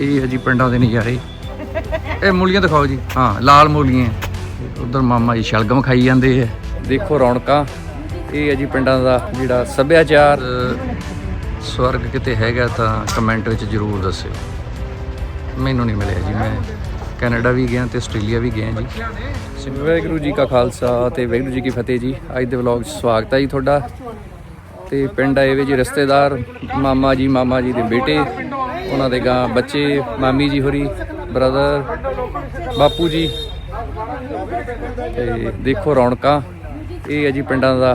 ਇਹ ਹੈ ਜੀ ਪਿੰਡਾਂ ਦੇ ਨਜ਼ਾਰੇ। ਇਹ ਮੂਲੀਆਂ ਦਿਖਾਓ ਜੀ। ਹਾਂ ਲਾਲ ਮੂਲੀਆਂ। ਉਧਰ ਮਾਮਾ ਜੀ ਸ਼ਲਗਮ ਖਾਈ ਜਾਂਦੇ ਆ। ਦੇਖੋ ਰੌਣਕਾਂ। ਇਹ ਹੈ ਜੀ ਪਿੰਡਾਂ ਦਾ ਜਿਹੜਾ ਸੱਭਿਆਚਾਰ। ਸਵਰਗ ਕਿਤੇ ਹੈਗਾ ਤਾਂ ਕਮੈਂਟ ਵਿੱਚ ਜਰੂਰ ਦੱਸਿਓ। ਮੈਨੂੰ ਨਹੀਂ ਮਿਲਿਆ ਜੀ ਮੈਂ ਕੈਨੇਡਾ ਵੀ ਗਿਆ ਤੇ ਆਸਟ੍ਰੇਲੀਆ ਵੀ ਗਿਆ ਜੀ। ਸੋ ਵਾਹਿਗੁਰੂ ਜੀ ਕਾ ਖਾਲਸਾ ਤੇ ਵਾਹਿਗੁਰੂ ਜੀ ਕੀ ਫਤਿਹ ਜੀ। ਅੱਜ ਦੇ ਵਲੌਗ 'ਚ ਸਵਾਗਤ ਹੈ ਜੀ ਤੁਹਾਡਾ। ਤੇ ਪਿੰਡ ਆਏ ਵੇ ਜੀ ਰਿਸ਼ਤੇਦਾਰ ਮਾਮਾ ਜੀ ਮਾਮਾ ਜੀ ਦੇ ਬੇਟੇ। ਉਹਨਾਂ ਦੇ ਗਾਂ ਬੱਚੇ, ਮਾਮੀ ਜੀ ਹੋਰੀ ਬ੍ਰਦਰ ਬਾਪੂ ਜੀ। ਤੇ ਦੇਖੋ ਰੌਣਕਾਂ, ਇਹ ਹੈ ਜੀ ਪਿੰਡਾਂ ਦਾ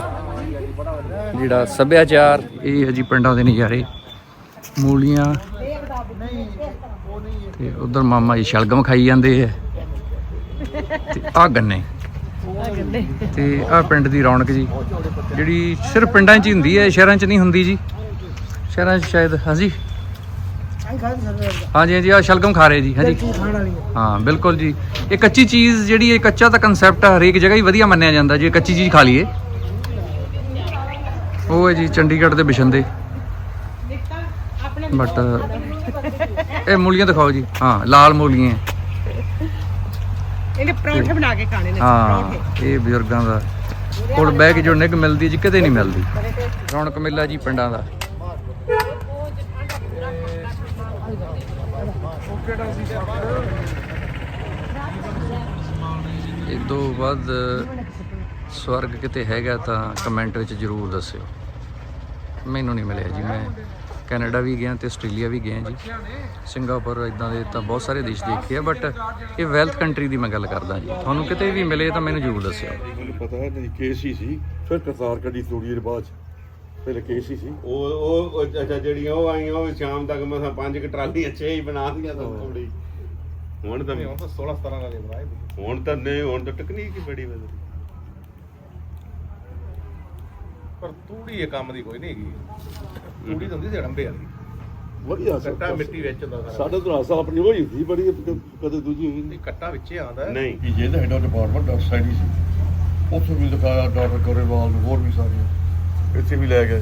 ਜਿਹੜਾ ਸੱਭਿਆਚਾਰ, ਇਹ ਹੈ ਜੀ ਪਿੰਡਾਂ ਦੇ ਨਜ਼ਾਰੇ। ਮੂਲੀਆਂ ਤੇ ਉਧਰ ਮਾਮਾ ਜੀ ਸ਼ਲਗਮ ਖਾਈ ਜਾਂਦੇ ਆ। ਤੇ ਆ ਗੰਨੇ। ਤੇ ਆ ਪਿੰਡ ਦੀ ਰੌਣਕ ਜੀ, ਜਿਹੜੀ ਸਿਰਫ ਪਿੰਡਾਂ 'ਚ ਹੀ ਹੁੰਦੀ ਹੈ, ਸ਼ਹਿਰਾਂ 'ਚ ਨਹੀਂ ਹੁੰਦੀ ਜੀ। ਸ਼ਹਿਰਾਂ 'ਚ ਸ਼ਾਇਦ ਹਾਂਜੀ ਹਾਂਜੀ ਹਾਂਜੀ ਆ ਸ਼ਲਗਮ ਖਾ ਰਹੇ ਜੀ ਹਾਂਜੀ। ਹਾਂ। ਬਿਲਕੁਲ ਜੀ। ਇਹ ਕੱਚੀ ਚੀਜ਼ ਜਿਹੜੀ ਇਹ ਕੱਚਾ ਤਾਂ ਕਨਸੈਪਟ ਹਰੇਕ ਜਗ੍ਹਾ ਹੀ ਵਧੀਆ ਮੰਨਿਆ ਜਾਂਦਾ ਜੇ ਕੱਚੀ ਚੀਜ਼ ਖਾ ਲਈਏ। ਉਹ ਹੈ ਜੀ ਚੰਡੀਗੜ੍ਹ ਦੇ ਬਿਸ਼ੰਦੇ। ਬਟ ਇਹ ਮੂਲੀਆਂ ਦਿਖਾਓ ਜੀ। ਹਾਂ ਲਾਲ ਮੂਲੀਆਂ। ਇਹਨੇ ਪਰੌਂਠੇ ਬਣਾ ਕੇ ਖਾਣੇ ਨੇ ਹਾਂ ਇਹ ਬਜ਼ੁਰਗਾਂ ਦਾ। ਕੋਲ ਬਹਿ ਕੇ ਜੋ ਨਿੱਘ ਮਿਲਦੀ ਜੀ ਕਿਤੇ ਨਹੀਂ ਮਿਲਦੀ। ਰੌਣਕ ਮੇਲਾ ਜੀ ਪਿੰਡਾਂ ਦਾ। ਇਹ ਤੋਂ ਵੱਧ ਸਵਰਗ ਕਿਤੇ ਹੈਗਾ ਤਾਂ ਕਮੈਂਟ ਵਿੱਚ ਜਰੂਰ ਦੱਸਿਓ। ਮੈਨੂੰ ਨਹੀਂ ਮਿਲਿਆ ਜੀ, ਮੈਂ ਕੈਨੇਡਾ ਵੀ ਗਿਆ ਤੇ ਆਸਟ੍ਰੇਲੀਆ ਵੀ ਗਿਆ ਜੀ। ਸਿੰਗਾਪੁਰ ਇਦਾਂ ਦੇ ਤਾਂ ਬਹੁਤ ਸਾਰੇ ਦੇਸ਼ ਦੇਖੇ ਆ ਬਟ ਇਹ ਵੈਲਥ ਕੰਟਰੀ ਦੀ ਮੈਂ ਗੱਲ ਕਰਦਾ ਜੀ। ਤੁਹਾਨੂੰ ਕਿਤੇ ਵੀ ਮਿਲੇ ਤਾਂ ਮੈਨੂੰ ਜ਼ਰੂਰ ਦੱਸਿਓ। ਮੈਨੂੰ ਪਤਾ ਹੈ ਨਹੀਂ ਕੇਸ ਹੀ ਸੀ, ਫਿਰ ਕਰਤਾਰ ਕੱਢੀ ਤੋੜੀ ਦੇ ਬਾਅਦ 'ਚ। ਪਹਿਲੇ ਕੇਸ ਹੀ ਸੀ। ਉਹ ਉਹ ਉਹ ਅੱਛਾ ਜਿਹੜੀਆਂ ਉਹ ਆਈਆਂ ਉਹ ਸ਼ਾਮ ਤੱਕ ਮਸਾਂ ਪੰਜ ਕਿ ਟਰਾਲੀਆਂ ਛੇ ਹੀ ਬਣਾ ਦੀਆਂ ਤਾਂ ਥੋੜੀ ਹੁਣ ਤਾਂ ਹੁਣ ਤਾਂ 16 17 ਵਾਲੇ ਬਣਾਏ ਵੀ। ਹੁਣ ਤਾਂ ਨਹੀਂ ਹੁਣ ਤਾਂ ਟੈਕਨੀਕ ਹੀ ਬੜੀ ਬਦਲੀ ਪਰ ਤੂੜੀ ਇਹ ਕੰਮ ਦੀ ਕੋਈ ਨਹੀਂ ਹੈਗੀ। ਤੂੜੀ ਤਾਂ ਹੁੰਦੀ ਸੀ ਅੜੰਬੇ ਵਾਲੀ। ਵਧੀਆ ਕੱਟਾ ਮਿੱਟੀ ਵਿੱਚ ਹੁੰਦਾ ਸਾਰਾ। ਸਾਡੇ ਤੋਂ ਹਾਸਾ ਆਪਣੀ ਹੋਈ ਸੀ ਬੜੀ ਕਦੇ ਦੂਜੀ ਹੋਈ ਨਹੀਂ। ਨਹੀਂ ਕੱਟਾ ਵਿੱਚੇ ਆਉਂਦਾ। ਨਹੀਂ। ਕਿ ਜੇ ਦਾ ਹੈਡ ਡਿਪਾਰਟਮੈਂਟ ਡਾਕਟਰ ਸਾਈਡ ਹੀ ਸੀ। ਉੱਥੇ ਵੀ ਦਿਖਾਇਆ ਡਾਕਟਰ ਕੋਰੇਵਾਲ ਨੂੰ ਹੋਰ ਵੀ ਸਾਰੀਆਂ। ਇੱਥੇ ਵੀ ਲੈ ਗਏ।